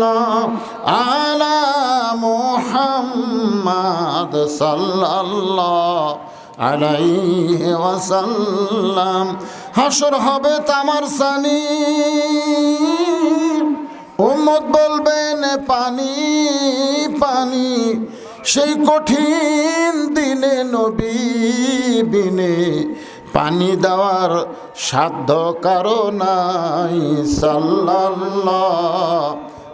সাল্লাল্লাহ আলা মুহাম্মাদ সাল্লাল্লাহ আলাইহি ওয়াসাল্লাম। হাসর হবে তামার সানি। উম্মত বলবেন, পানি পানি, সেই কঠিন দিনে নবী বিনে পানি দেওয়ার সাধ্য কারও নাই সাল্লাল্লাহ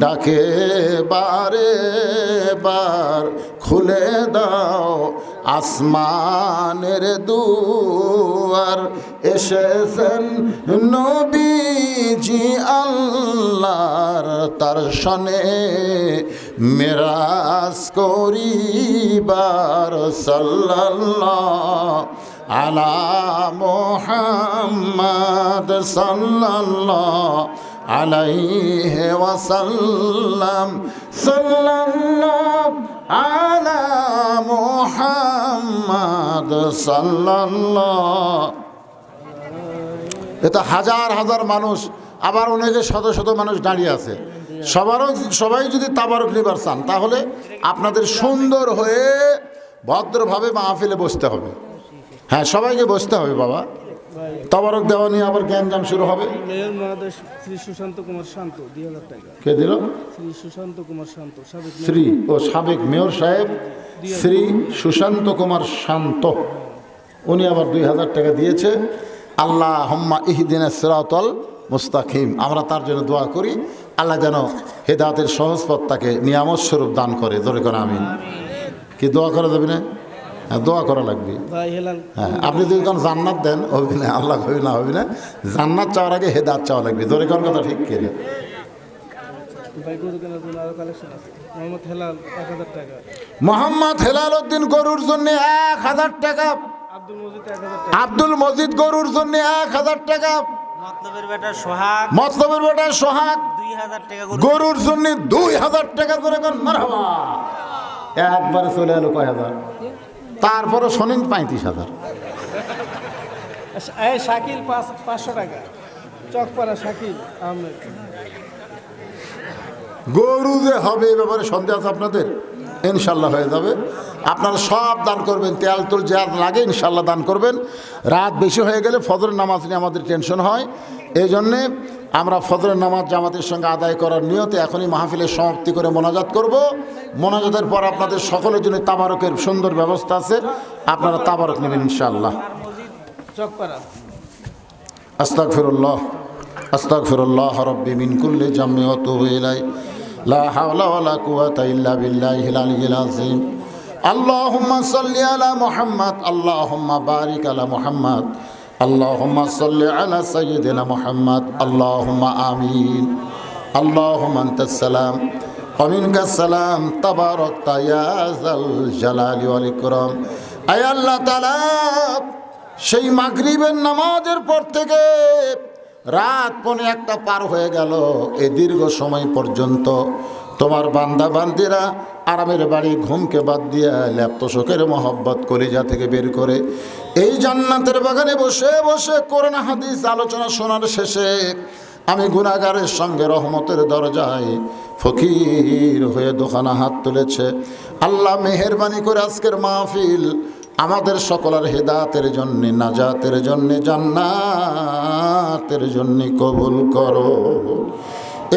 ডাকে বারে বার, খুলে দাও আসমানের দুয়ার। এসেছেন নবীজি আল্লাহর তার সনে মেরাজ করিবার সাল্লাল্লাহ আলা মোহাম্মদ সাল্লাল্লাহ আলাইহি ওয়াসাল্লাম, সাল্লাল্লাহ আলা মোহাম্মদ সাল্লাল্লাহ। এটা হাজার হাজার মানুষ, আবার অনেকে শত শত মানুষ দাঁড়িয়ে আছে। সবারও সবাই যদি তাবারক নিবার চান, তাহলে আপনাদের সুন্দর হয়ে ভদ্রভাবে মাহফিলে বসতে হবে। হ্যাঁ সবাইকে বসতে হবে বাবা। তাবারক দেওয়া নিয়ে আবার জ্ঞানজাম শুরু হবে। মেয়র মহাদেশ শ্রী সুশান্ত কুমার শান্ত দুই হাজার টাকা কে দিল? শ্রী সুশান্ত কুমার শান্ত সাবেক। শ্রী ও সাবেক মেয়র সাহেব শ্রী সুশান্ত কুমার শান্ত। উনি আবার দুই হাজার টাকা দিয়েছে। আল্লাহ হম্মা ইহদিন সিরাতল মুস্তাকিম। আমরা তার জন্য দোয়া করি। আল্লাহ যেন হেদাতের সহজ পথ তাকে নিয়ামত স্বরূপ দান করে। ধরে করে আমিন। কি দোয়া করা যাবে না? দোয়া করা লাগবে। হ্যাঁ আপনি যদি কোন জান্নাত দেন হবে না আল্লাহ হবে না হবে না। জান্নাত চাওয়ার আগে হেদাত চাওয়া লাগবে। ধরে কোন কথা ঠিক করে ভাই গরু কেনার জন্য আরও কালেকশন আছে। মোহাম্মদ হেলাল এক হাজার টাকা। মোহাম্মদ হেলাল উদ্দিন গরুর জন্য এক হাজার টাকা। আব্দুল মজিদ এক হাজার টাকা। আব্দুল মজিদ গরুর জন্য এক হাজার টাকা। মতলবের বেটা সোহাগ। মতলবের বেটা সোহাগ। দুই হাজার টাকা গরু গরুর জন্য দুই হাজার টাকা করে। কোন মারহাবা। একবারে চলে এলো কয় হাজার? তারপরে শোনেন পঁয়ত্রিশ হাজার। এই শাকিল পাঁচ পাঁচশো টাকা। চকপাড়া শাকিল আহমেদ। গরু যে হবে এ ব্যাপারে সন্দেহ আছে আপনাদের? ইনশাল্লাহ হয়ে যাবে। আপনারা সব দান করবেন তেল তুল যা লাগে ইনশাল্লাহ দান করবেন। রাত বেশি হয়ে গেলে ফজরের নামাজ নিয়ে আমাদের টেনশন হয়। এই জন্যে আমরা ফজরের নামাজ জামাতের সঙ্গে আদায় করার নিয়তে এখনই মাহফিলের সমাপ্তি করে মোনাজাত করব। মোনাজাতের পর আপনাদের সকলের জন্য তাবারকের সুন্দর ব্যবস্থা আছে। আপনারা তাবারক নেবেন ইনশাআল্লাহ। চকপাড়া আস্তাগফিরুল্লাহ আস্তাগফিরুল্লাহ রব্বি মিন কুল্লি জামমি ওয়া তুবু ইলাই লা হাওলা ওয়ালা কুওয়াতা ইল্লা বিল্লাহিল আলিয়্যিল আযীম। আল্লাহুম্মা সাল্লি আলা মুহাম্মাদ, আল্লাহুম্মা বারিক আলা মুহাম্মাদ। আলা সাইয়্যিদিনা মুহাম্মাদ, আল্লাহুম্মা আমিন, আল্লাহুম্মা আনতাস সালাম, ওয়া মিনকাস সালাম, তাবারাকতা ইয়া যাল জালালি ওয়াল ইকরাম। আয় আল্লাহ তাআলা, সেই মাগরিবের নামাজের পর থেকে রাত পনে একটা পার হয়ে গেল এই দীর্ঘ সময় পর্যন্ত তোমার বান্দা বান্দিরা আরামের বাড়ি ঘুমকে বাদ দিয়া ল্যাপ্ত শোকের মহব্বত কলিজা থেকে বের করে এই জান্নাতের বাগানে বসে বসে করোনা হাদিস আলোচনা শোনার শেষে আমি গুণাগারের সঙ্গে রহমতের দরজায় ফকির হয়ে দোকানা হাত তুলেছে। আল্লাহ মেহরবানি করে আজকের মাহফিল আমাদের সকলের হেদাতের জন্যে, নাজাতের জন্যে, জান্নাতের জন্যে কবুল করো।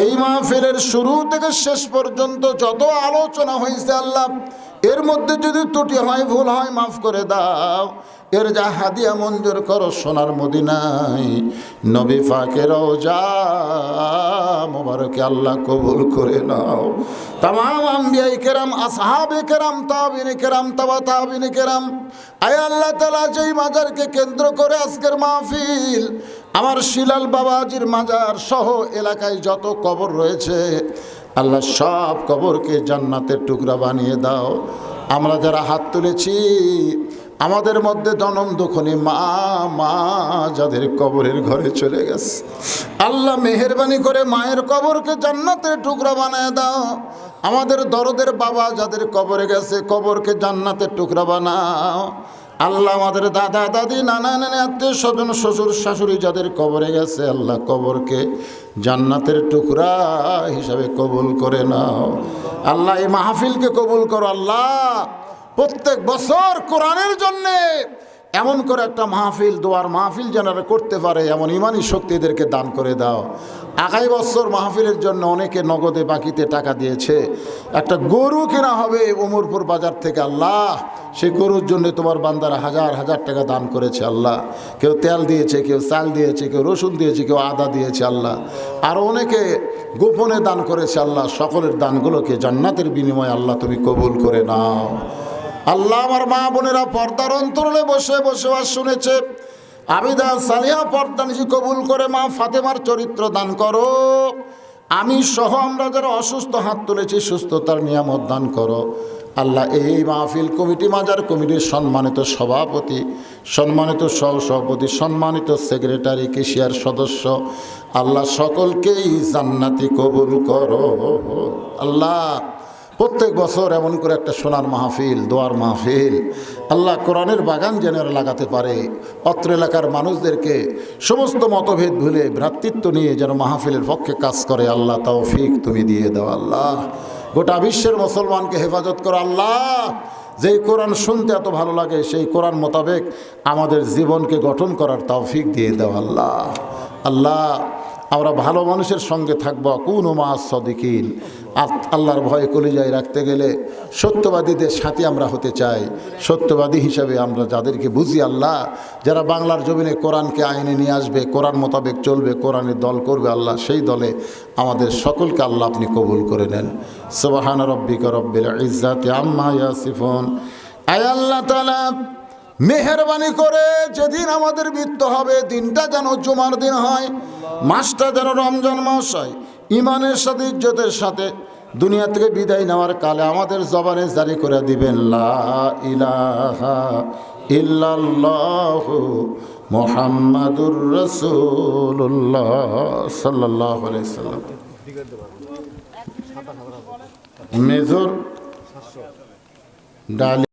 এই মাহফিলের শুরু থেকে শেষ পর্যন্ত যত আলোচনা হয়েছে আল্লাহ, এর মধ্যে যদি ত্রুটি হয়, ভুল হয়, মাফ করে দাও। এর যা হাদিয়া মঞ্জুর করো সোনার মদিনায়। নবী ফাঁকেরও যা মোবারকে আল্লাহ কবুল করে নাও। তাম আম্বিয়াই কেরাম আসহাবে কেরাম তাবিনে কেরাম তাবা তাবিনে কেরাম আয় আল্লাহ তালা যেই মাজারকে কেন্দ্র করে আজকের মাহফিল, আমার শিলাল বাবাজির মাজার সহ এলাকায় যত কবর রয়েছে, আল্লাহ সব কবরকে জান্নাতের টুকরা বানিয়ে দাও। আমরা যারা হাত তুলেছি আমাদের মধ্যে জনম দুখনি মা মা যাদের কবরের ঘরে চলে গেছে। আল্লাহ মেহরবানি করে মায়ের কবরকে জান্নাতের টুকরা বানায় দাও। আমাদের দরদের বাবা যাদের কবরে গেছে, কবরকে জান্নাতের টুকরা বানাও। আল্লাহ আমাদের দাদা, দাদি, নানা, নানি, আত্মীয় স্বজন, শ্বশুর, শাশুড়ি যাদের কবরে গেছে, আল্লাহ কবরকে জান্নাতের টুকরা হিসাবে কবুল করে নাও। আল্লাহ এই মাহফিলকে কবুল করো, আল্লাহ। প্রত্যেক বছর কোরআনের জন্যে এমন করে একটা মাহফিল, দোয়ার মাহফিল যেনারা করতে পারে, এমন ইমানি শক্তিদেরকে দান করে দাও। আগামী বছর মাহফিলের জন্য অনেকে নগদে বাকিতে টাকা দিয়েছে। একটা গরু কেনা হবে উমরপুর বাজার থেকে আল্লাহ, সেই গরুর জন্য তোমার বান্দারা হাজার হাজার টাকা দান করেছে আল্লাহ। কেউ তেল দিয়েছে, কেউ চাল দিয়েছে, কেউ রসুন দিয়েছে, কেউ আদা দিয়েছে আল্লাহ। আর অনেকে গোপনে দান করেছে আল্লাহ, সকলের দানগুলোকে জান্নাতের বিনিময়ে আল্লাহ তুমি কবুল করে নাও। আল্লাহ আমার মা বোনেরা পর্দার অন্তরলে বসে বসে আর শুনেছে। আবিদা সালিয়া পর্দা নিজে কবুল করে মা ফাতেমার চরিত্র দান করো। আমি সহ আমরা যারা অসুস্থ, হাত তুলেছি, সুস্থতার নিয়ামত দান করো। আল্লাহ এই মাহফিল কমিটি মাজার কমিটির সম্মানিত সভাপতি, সম্মানিত সহ সভাপতি সম্মানিত সেক্রেটারি, কেশিয়ার সদস্য। আল্লাহ সকলকেই জান্নাতি কবুল করো। আল্লাহ প্রত্যেক বছর এমন করে একটা সোনার মাহফিল, দোয়ার মাহফিল। আল্লাহ কোরআনের বাগান যেন লাগাতে পারে। অত্র এলাকার মানুষদেরকে সমস্ত মতভেদ ভুলে ভ্রাতৃত্ব নিয়ে যেন মাহফিলের পক্ষে কাজ করে। আল্লাহ তৌফিক তুমি দিয়ে দাও, আল্লাহ। গোটা বিশ্বের মুসলমানকে হেফাজত করো, আল্লাহ। যেই কোরআন শুনতে এত ভালো লাগে, সেই কোরআন মোতাবেক আমাদের জীবনকে গঠন করার তৌফিক দিয়ে দাও, আল্লাহ। আল্লাহ আমরা ভালো মানুষের সঙ্গে থাকব, কোন মা সদিকিন। আল্লাহর ভয়ে কলিজায় রাখতে গেলে সত্যবাদীদের সাথে আমরা হতে চাই। সত্যবাদী হিসাবে আমরা যাদেরকে বুঝি আল্লাহ, যারা বাংলার জমিনে কোরআনকে আইনে নিয়ে আসবে, কোরআন মোতাবেক চলবে কোরআনের দল করবে আল্লাহ, সেই দলে আমাদের সকলকে আল্লাহ আপনি কবুল করে নেন। সুবাহান রব্বিক রব্বিল ইজ্জাতে আম্মা ইয়াসিফুন। আয় আল্লাহ তালা মেহরবানি করে যেদিন আমাদের মৃত্যু হবে, দিনটা যেন জুমার দিন হয়, মাসটা যেন রমজান মাস হয়, ইমানের সাথে, ইজ্জতের সাথে দুনিয়া থেকে বিদায় নেওয়ার কালে আমাদের জবানে জারি করে দিবেন ইল্লাল্লাহু রসুল্লাহ মেজর ডালি